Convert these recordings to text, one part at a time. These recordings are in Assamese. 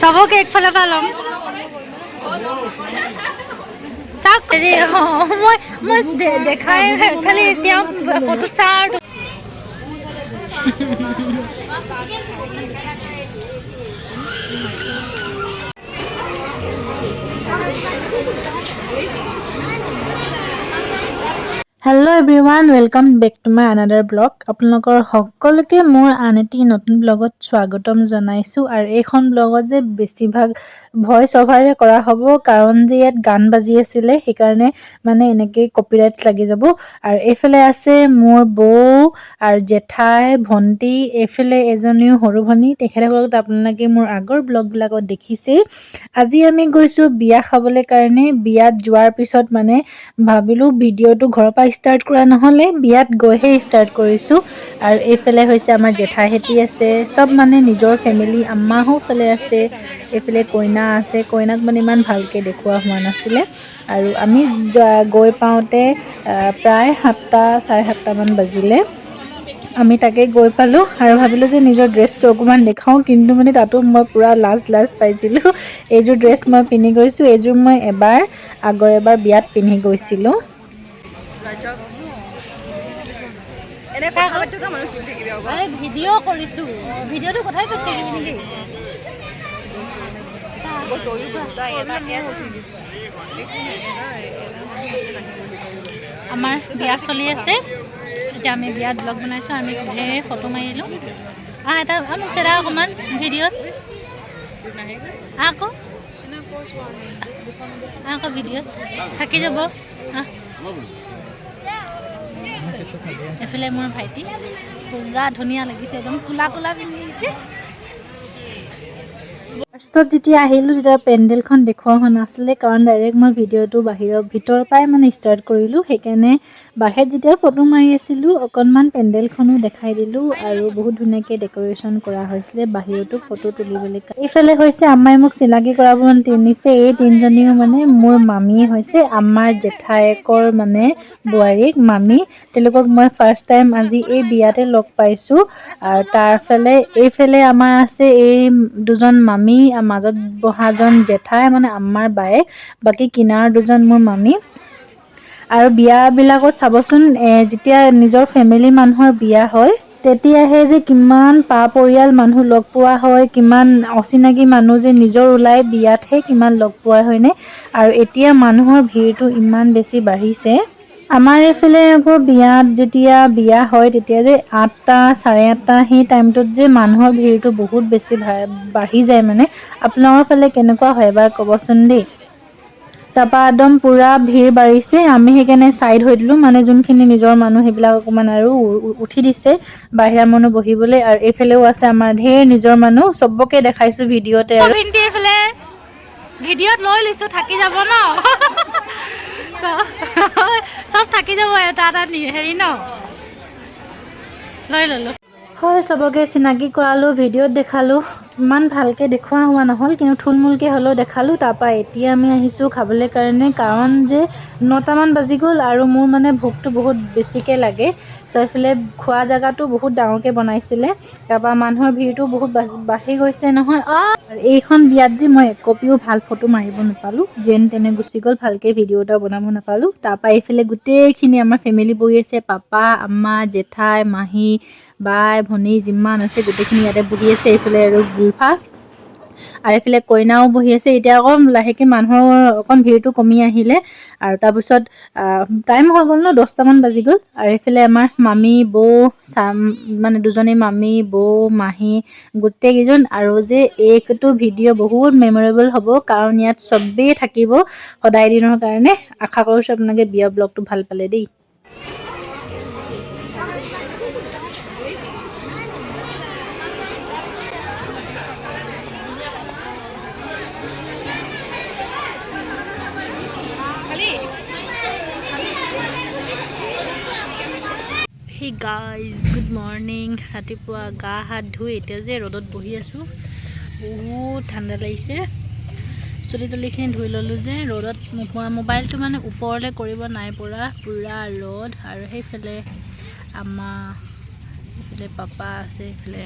চবকে একফালৰ পৰা ল'ম। তাক হেৰি অঁ, মই মই দে- দেখাই খালি তেওঁক ফটো চাওঁ hello' everyone welcome back to my another blog আপোনালোকৰ সকলোকে মোৰ আন এটি নতুন ব্লগত স্বাগতম জনাইছোঁ আৰু এইখন ব্লগত যে বেছিভাগ ভইচ অভাৰে কৰা হ'ব কাৰণ যে ইয়াত গান বাজি আছিলে সেইকাৰণে মানে এনেকৈ কপিৰাইট লাগি যাব। আৰু এইফালে আছে মোৰ বৌ আৰু জেঠাই ভণ্টি এইফালে এজনীও সৰু ভনী তেখেতসকলক আপোনালোকে মোৰ আগৰ ব্লগবিলাকত দেখিছেই। আজি আমি গৈছোঁ বিয়া খাবলৈ কাৰণে। বিয়াত যোৱাৰ পিছত মানে ভাবিলোঁ ভিডিঅ'টো ঘৰৰ পৰা ষ্টাৰ্ট কৰা নহ'লে বিয়াত গৈহে ষ্টাৰ্ট কৰিছোঁ। আৰু এইফালে হৈছে আমাৰ জেঠাইহেঁতি আছে, চব মানে নিজৰ ফেমিলি আম্মাহো ফালে আছে, এইফালে কইনা আছে, কইনাক মানে ইমান ভালকৈ দেখুওৱা হোৱা নাছিলে। আৰু আমি গৈ পাওঁতে প্ৰায় সাতটা, চাৰে সাতটামান বাজিলে। আমি তাকে গৈ পালোঁ আৰু ভাবিলোঁ যে নিজৰ ড্ৰেছটো অকণমান দেখাওঁ, কিন্তু মানে তাতো মই পূৰা লাজ লাজ পাইছিলোঁ। এইযোৰ ড্ৰেছ মই পিন্ধি গৈছোঁ, এইযোৰ মই এবাৰ, আগৰ এবাৰ বিয়াত পিন্ধি গৈছিলোঁ। এনে কথা পাতি থকা মানুহ চলি থাকিবি আকৌ? আৰে ভিডিঅ' কৰিছোঁ। ভিডিঅ'টো কথাই পাতি থাকিবি নেকি? আমাৰ বিয়া চলি আছে। এতিয়া আমি বিয়াত ব্লগ বনাইছোঁ আমি ঢেৰ ফটো মাৰিলোঁ। আহ এটা মোক চেৰা অকণমান ভিডিঅ'ত। আকৌ। আকৌ ভিডিঅ'ত। থাকি যাব। আহ। এইফালে মোৰ ভাইটি পুৰা ধুনীয়া লাগিছে একদম কোলা কোলা পিন্ধি আহিছে। ফাৰ্ষ্টত যেতিয়া আহিলোঁ তেতিয়া পেণ্ডেলখন দেখুওৱা হোৱা নাছিলে কাৰণ ডাইৰেক্ট মই ভিডিঅ'টো বাহিৰৰ ভিতৰৰ পৰাই মানে ষ্টাৰ্ট কৰিলোঁ। সেইকাৰণে বাহিৰত যেতিয়া ফটো মাৰি আছিলোঁ অকণমান পেণ্ডেলখনো দেখাই দিলোঁ আৰু বহুত ধুনীয়াকৈ ডেক'ৰেশ্যন কৰা হৈছিলে বাহিৰতো ফটো তুলিবলৈ এইফালে হৈছে আম্মাই মোক চিনাকি কৰাব নিছে এই তিনিজনীও মানে মোৰ মামীয়ে হৈছে আমাৰ জেঠায়েকৰ মানে বোৱাৰীক মামী। তেওঁলোকক মই ফাৰ্ষ্ট টাইম আজি এই বিয়াতে লগ পাইছোঁ। আৰু তাৰফালে এইফালে আমাৰ আছে এই দুজন মামী। আৰু মাজত বহাজন জেঠাই মানে আমাৰ বায়েক বাকী কিনাৰ দুজন মোৰ মামী। আৰু বিয়াবিলাকত চাবচোন যেতিয়া নিজৰ ফেমিলি মানুহৰ বিয়া হয় তেতিয়াহে যে কিমান পা পৰিয়াল মানুহ লগ পোৱা হয় কিমান অচিনাকি মানুহ যে নিজৰ ওলাই বিয়াতহে কিমান লগ পোৱা হয়নে? আৰু এতিয়া মানুহৰ ভিৰটো ইমান বেছি বাঢ়িছে। আমাৰ এইফালে আকৌ বিয়াত যেতিয়া বিয়া হয় তেতিয়া যে আঠটা চাৰে আঠটা সেই টাইমটোত যে মানুহৰ ভিৰটো বহুত বেছি বাঢ়ি যায় মানে। আপোনালোকৰ ফালে কেনেকুৱা হয় এবাৰ ক'বচোন দেই। তাৰপৰা একদম পূৰা ভিৰ বাঢ়িছে। আমি সেইকাৰণে ছাইড হৈ দিলোঁ। মানে যোনখিনি নিজৰ মানুহ সেইবিলাক অকণমান আৰু উঠি দিছে বাহিৰা মানুহ বহিবলৈ। আৰু এইফালেও আছে আমাৰ ঢেৰ নিজৰ মানুহ। চবকে দেখাইছোঁ ভিডিঅ'তে আৰু। ভিডিঅ'ত লৈ লৈছোঁ থাকি যাব ন? চব থাকি যাব এটা এটা হেৰি ন? লৈ ল'লোঁ। হয় চবকে চিনাকি কৰালোঁ ভিডিঅ'ত দেখালোঁ। ইমান ভালকৈ দেখুওৱা হোৱা নহ'ল, কিন্তু থুলমূলকৈ হ'লেও দেখালোঁ। তাৰপৰা এতিয়া আমি আহিছোঁ খাবলৈ কাৰণে, কাৰণ যে নটামান বাজি গ'ল আৰু মোৰ মানে ভোকটো বহুত বেছিকৈ লাগে। চ' এইফালে খোৱা জেগাটো বহুত ডাঙৰকৈ বনাইছিলে। তাৰপৰা মানুহৰ ভিৰটো বহুত বাঢ়ি গৈছে নহয়। এইখন বিয়াত যে মই একপিও ভালো ফটো মাৰিব নাপালোঁ। যেন তেনে গুচি গ'ল, ভালকৈ ভিডিঅ' এটা বনাব নাপালোঁ। তাৰপৰা এইফালে গোটেইখিনি আমাৰ ফেমিলি বহি আছে। পাপা, আম্মা, জেঠাই, মাহী বাই ভনী যিমান আছে গোটেইখিনি ইয়াতে বহি আছে এইফালে আৰু গুলফা আৰু এইফালে কইনাও বহি আছে এতিয়া আকৌ লাহেকৈ মানুহৰ অকণ ভিৰটো কমি আহিলে। আৰু তাৰপিছত টাইম হৈ গ'ল ন দহটামান বাজি গ'ল। আৰু এইফালে আমাৰ মামী বৌ চাম মানে দুজনী মামী বৌ মাহী গোটেইকেইজন। আৰু যে এইটো ভিডিঅ' বহুত মেমৰেবল হ'ব কাৰণ ইয়াত চবেই থাকিব সদায় দিনৰ কাৰণে। আশা কৰিছোঁ আপোনালোকে বিয়া ব্লগটো ভাল পালে দেই। হি গাইজ গুড মৰ্ণিং ৰাতিপুৱা গা হাত ধুই এতিয়া যে ৰ'দত বহি আছোঁ বহুত ঠাণ্ডা লাগিছে। চুলি তুলিখিনি ধুই ল'লোঁ যে ৰ'দত মো- মোবাইলটো মানে ওপৰলৈ কৰিব নাই পৰা পূৰা ৰ'দ আৰু সেইফালে আমা এইফালে পাপা আছে এইফালে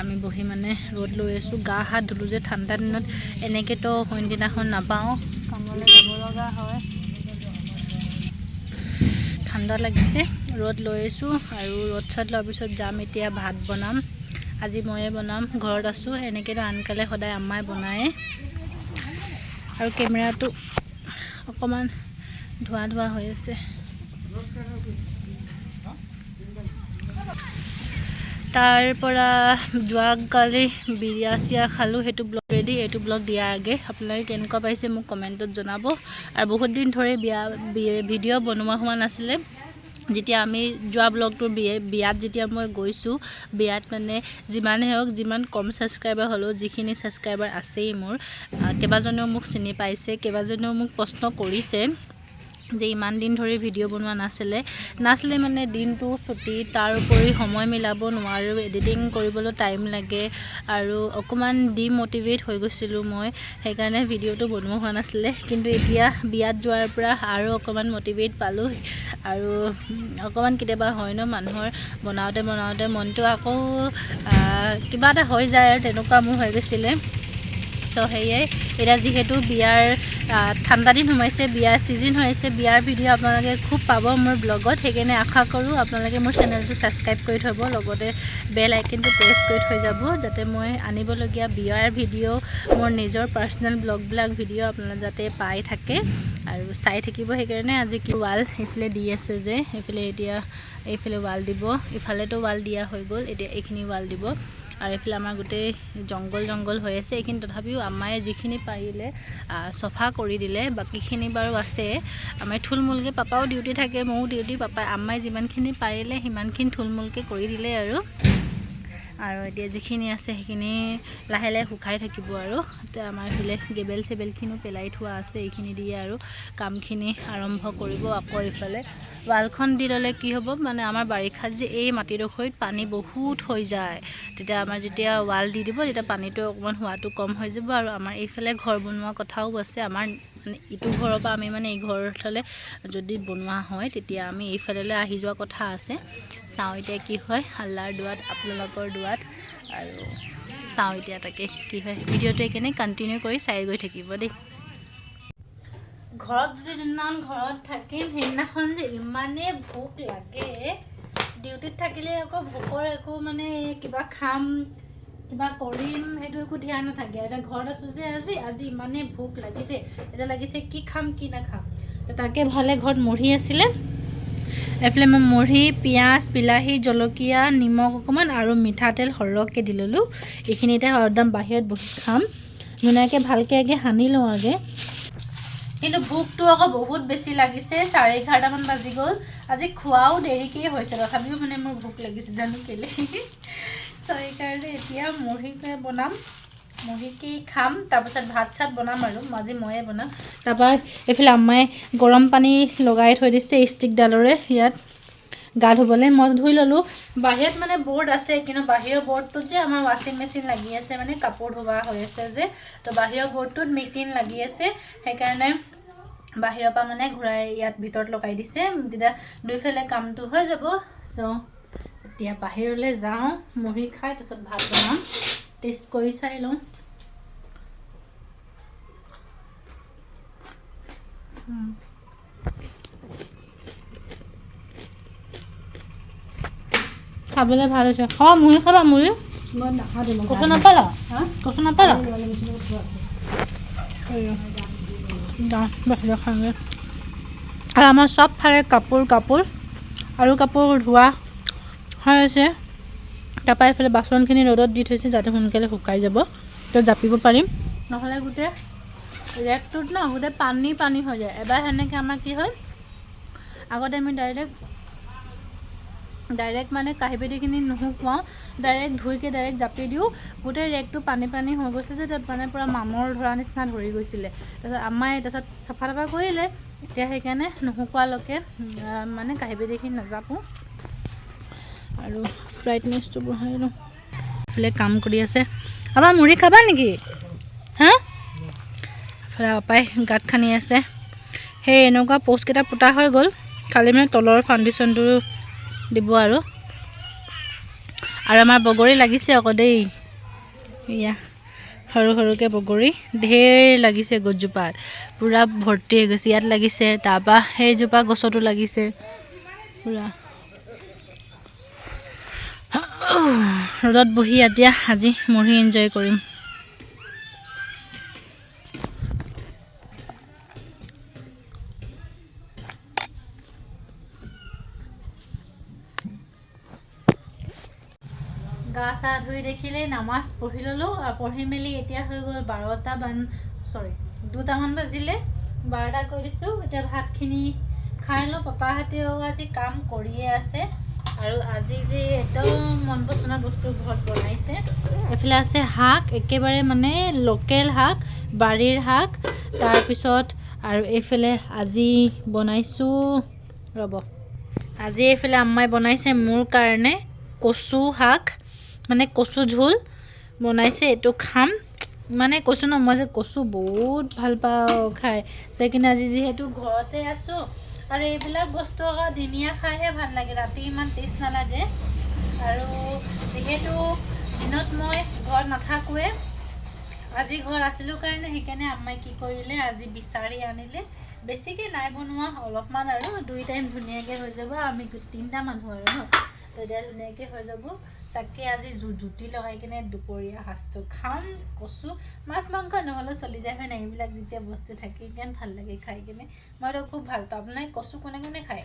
আমি বহি মানে ৰ'দ লৈ আছোঁ গা হাত ধুলোঁ যে ঠাণ্ডা দিনত এনেকৈতো অইন দিনাখন নাপাওঁ কামলৈ যাব লগা হয় ঠাণ্ডা লাগিছে ৰ'দ লৈ আছোঁ আৰু ৰ'দ চদ লোৱাৰ পিছত যাম এতিয়া ভাত বনাম আজি ময়ে বনাম ঘৰত আছোঁ এনেকৈতো আনকালে সদায় আম্মাই বনায়ে আৰু কেমেৰাটো অকণমান ধোৱা ধোৱা হৈ আছে তাৰ পৰা যোৱাকালি বিয়া চিয়া খালোঁ, সেইটো ব্লগ ৰেডি এইটো ব্লগ দিয়াৰ আগে। আপোনালোকে কেনেকুৱা পাইছে মোক কমেণ্টত জনাব। আৰু বহুত দিন ধৰি বিয়া ভিডিঅ' বনোৱা হোৱা নাছিলে। যেতিয়া আমি যোৱা ব্লগটোৰ বিয়ে, বিয়াত যেতিয়া মই গৈছোঁ, বিয়াত মানে যিমানেই হওক, যিমান কম ছাবস্ক্ৰাইবাৰ হ'লেও, যিখিনি ছাবস্ক্ৰাইবাৰ আছেই মোৰ কেইবাজনেও মোক চিনি পাইছে, কেইবাজনেও মোক প্ৰশ্ন কৰিছে। যে ইমান দিন ধৰি ভিডিঅ' বনোৱা নাছিলে নাছিলে মানে দিনটো ছুটি তাৰ উপৰি সময় মিলাব নোৱাৰোঁ এডিটিং কৰিবলৈ টাইম লাগে আৰু অকণমান ডিম'টিভেট হৈ গৈছিলোঁ মই সেইকাৰণে ভিডিঅ'টো বনোৱা হোৱা নাছিলে। কিন্তু এতিয়া বিয়াত যোৱাৰ পৰা আৰু অকণমান মটিভেট পালোঁ আৰু অকণমান কেতিয়াবা হয় ন মানুহৰ বনাওঁতে বনাওঁতে মনটো আকৌ কিবা এটা হৈ যায় আৰু তেনেকুৱা মোৰ হৈ গৈছিলে। ত' সেয়াই এতিয়া যিহেতু বিয়াৰ ঠাণ্ডা দিন সোমাইছে বিয়াৰ ছিজন হৈ আছে বিয়াৰ ভিডিঅ' আপোনালোকে খুব পাব মোৰ ব্লগত। সেইকাৰণে আশা কৰোঁ আপোনালোকে মোৰ চেনেলটো ছাবস্ক্ৰাইব কৰি থ'ব লগতে বেল আইকনটো প্ৰেছ কৰি থৈ যাব যাতে মই আনিবলগীয়া বিয়াৰ ভিডিঅ' মোৰ নিজৰ পাৰ্চনেল ব্লগবিলাক ভিডিঅ' আপোনালোকে যাতে পাই থাকে আৰু চাই থাকিব। সেইকাৰণে আজি কি ৱাল এইফালে দি আছে যে সেইফালে এতিয়া এইফালে ৱাল দিব ইফালেতো ৱাল দিয়া হৈ গ'ল এতিয়া এইখিনি ৱাল দিব। আৰু এইফালে আমাৰ গোটেই জংঘল জংঘল হৈ আছে। এইখিনি তথাপিও আমায়ে যিখিনি পাৰিলে চফা কৰি দিলে, বাকীখিনি বাৰু আছে। আমাৰ থুলমূলকৈ পাপাও ডিউটি থাকে, ময়ো ডিউটি পাপাই। আমাই যিমানখিনি পাৰিলে সিমানখিনি থুলমূলকৈ কৰি দিলে আৰু। আৰু এতিয়া যিখিনি আছে সেইখিনি লাহে লাহে শুকাই থাকিব আৰু। এতিয়া আমাৰ এইফালে গেবেল চেবেলখিনিও পেলাই থোৱা আছে এইখিনি দিয়ে আৰু কামখিনি আৰম্ভ কৰিব আকৌ এইফালে। ৱালখন দি ল'লে কি হ'ব মানে আমাৰ বাৰিষাত যে এই মাটিডোখৰিত পানী বহুত হৈ যায় তেতিয়া আমাৰ যেতিয়া ৱাল দি দিব তেতিয়া পানীটো অকণমান হোৱাটো কম হৈ যাব আৰু আমাৰ এইফালে ঘৰ বনোৱা কথাও আছে আমাৰ মানে ইটো ঘৰৰ পৰা আমি মানে এই ঘৰলৈ যদি বনোৱা হয় তেতিয়া আমি এইফাললৈ আহি যোৱা কথা আছে। চাওঁ এতিয়া কি হয় আল্লাৰ দুৱাত আপোনালোকৰ দুৱাত আৰু চাওঁ এতিয়া তাকে কি হয়। ভিডিঅ'টো এইকাৰণে কণ্টিনিউ কৰি চাই গৈ থাকিব দেই। ঘৰত যদি যোনদিনাখন ঘৰত থাকিম সেইদিনাখন যে ইমানেই ভোক লাগে। ডিউটিত থাকিলে আকৌ ভোকৰ একো মানে কিবা খাম কিবা কৰিম, সেইটো একো ধ্যান নাথাকে। এতিয়া ঘৰত আছোঁ যে আজি আজি ইমানেই ভোক লাগিছে। এতিয়া লাগিছে কি খাম, কি নাখাম। তাকে ভালে ঘৰত মুড়ি আছিলে। এইফালে মই মুড়ি পিঁয়াজ, বিলাহী, জলকীয়া, নিমখ অকণমান আৰু মিঠাতেল সৰহকৈ দি ল'লোঁ। এইখিনি এতিয়া একদম বাহিৰত বহি খাম। ধুনীয়াকৈ ভালকৈ আগে সানি লওঁ আগে। কিন্তু ভোকটো আকৌ বহুত বেছি লাগিছে। চাৰে এঘাৰটামান বাজি গ'ল। আজি খোৱাও দেৰিকেই হৈছে। তথাপিও মানে মোৰ ভোক লাগিছে জানো কেলে। ত' সেইকাৰণে এতিয়া মুড়িকে বনাম। মুড়িকে খাম, তাৰপিছত ভাত চাত বনাম আৰু, আজি ময়ে বনাম। তাৰপৰা এইফালে আম্মাই গৰম পানী লগাই থৈ দিছে ষ্টিকডালৰে ইয়াত। গা ধুবলৈ মই ধুই ল'লোঁ। বাহিৰত মানে বৰ্ড আছে, কিন্তু বাহিৰৰ বৰ্ডটোত যে আমাৰ ৱাশ্বিং মেচিন লাগি আছে মানে কাপোৰ ধোৱা হৈ আছে যে, তো বাহিৰৰ বৰ্ডটোত মেচিন লাগি আছে। সেইকাৰণে বাহিৰৰ পৰা মানে ঘূৰাই ইয়াত ভিতৰত লগাই দিছে। তেতিয়া দুইফালে কামটো হৈ যাব। যাওঁ। এতিয়া বাহিৰলৈ যাওঁ মুড়ি খাই তাৰপিছত ভাত বনাম। টেষ্ট কৰি চাই লওঁ। খাবলৈ ভাল হৈছে। খাবা মুড়ি খাবা মুড়ি? কচু নাপালা? কচু নাপালা? যাওঁ বাহিৰত খাওঁগৈ আৰু আমাৰ চব ফালে কাপোৰ কাপোৰ। আৰু কাপোৰ ধোৱা। হৈ আছে। তাৰপৰা এইফালে বাচনখিনি ৰ'দত দি থৈছে যাতে সোনকালে শুকাই যাব। তো জাপিব পাৰিম। নহ'লে গোটেই ৰেকটোত ন, গোটেই পানী পানী হৈ যায়। এবাৰ সেনেকৈ আমাৰ কি হয় আগতে আমি ডাইৰেক্ট ডাইৰেক্ট মানে কাঁহী বাতিখিনি নুশুকুৱাওঁ, ডাইৰেক্ট ধুইকৈ ডাইৰেক্ট জাপি দিওঁ। গোটেই ৰেকটো পানী পানী হৈ গৈছে যে, তাত মানে পূৰা মামৰ ধৰা নিচিনা ধৰি গৈছিলে। তাৰপিছত আমাই তাৰপিছত চাফা তাফা কৰিলে। এতিয়া সেইকাৰণে নুশুকোৱালৈকে মানে কাঁহী বাতিখিনি নাজাপোঁ। আৰু ব্ৰাইটনেছটো বঢ়াই লওঁ। এইফালে কাম কৰি আছে। আমাৰ মুড়ি খাবা নেকি? হা? এইফালে আপাই গাঁত খানি আছে। সেই এনেকুৱা প'ষ্টকেইটা পোতা হৈ গ'ল। খালি মানে তলৰ ফাউণ্ডেশ্যনটো দিব আৰু। আৰু আমাৰ বগৰী লাগিছে আকৌ দেই। এয়া সৰু সৰুকৈ বগৰী। ঢেৰ লাগিছে গছজোপাত। পূৰা ভৰ্তি হৈ গৈছে। ইয়াত লাগিছে। তাৰপৰা সেইজোপা গছতো লাগিছে। পূৰা। ৰ'দত বহি এতিয়া আজি মুড়ি এনজয় কৰিম। গা চা ধুই দেখিলেই নামাজ পঢ়ি ল'লোঁ আৰু পঢ়ি মেলি এতিয়া হৈ গ'ল বাৰটা মান চৰি দুটামান বাজিলে বাৰটা কৰি দিছোঁ এতিয়া ভাতখিনি খাই লওঁ পাপাহঁতেও আজি কাম কৰিয়ে আছে। আৰু আজি যে একদম মন পচন্দৰ বস্তু ঘৰত বনাইছে এইফালে আছে শাক একেবাৰে মানে লোকেল শাক বাৰীৰ শাক তাৰপিছত আৰু এইফালে আজি বনাইছোঁ ৰ'ব। আজি এইফালে আম্মাই বনাইছে মোৰ কাৰণে কচু শাক মানে কচু ঝোল বনাইছে এইটো খাম। মানে কৈছোঁ ন মই যে কচু বহুত ভাল পাওঁ খাই। সেইকাৰণে আজি যিহেতু ঘৰতে আছোঁ আৰু এইবিলাক বস্তু আকৌ দিনীয়া খাইহে ভাল লাগে ৰাতি ইমান টেষ্ট নালাগে। আৰু যিহেতু দিনত মই ঘৰত নাথাকোৱে আজি ঘৰত আছিলোঁ কাৰণে সেইকাৰণে আম্মাই কি কৰিলে আজি বিচাৰি আনিলে। বেছিকৈ নাই বনোৱা অলপমান আৰু দুই টাইম ধুনীয়াকৈ হৈ যাব আমি তিনিটা মানুহ আৰু ন। তেতিয়া ধুনীয়াকৈ হৈ যাব। তাকে আজি জুতি লগাই কিনে দুপৰীয়া সাজটো খাম, কচু, মাছ, মাংস নহ'লেও চলি যায়, হয় নাই? এইবিলাক যেতিয়া বস্তু থাকে কিমান ভালো লাগে খাই কিনে। মইতো খুব ভালো পাওঁ। আপোনালোকে কচু কোনে কোনে খায়?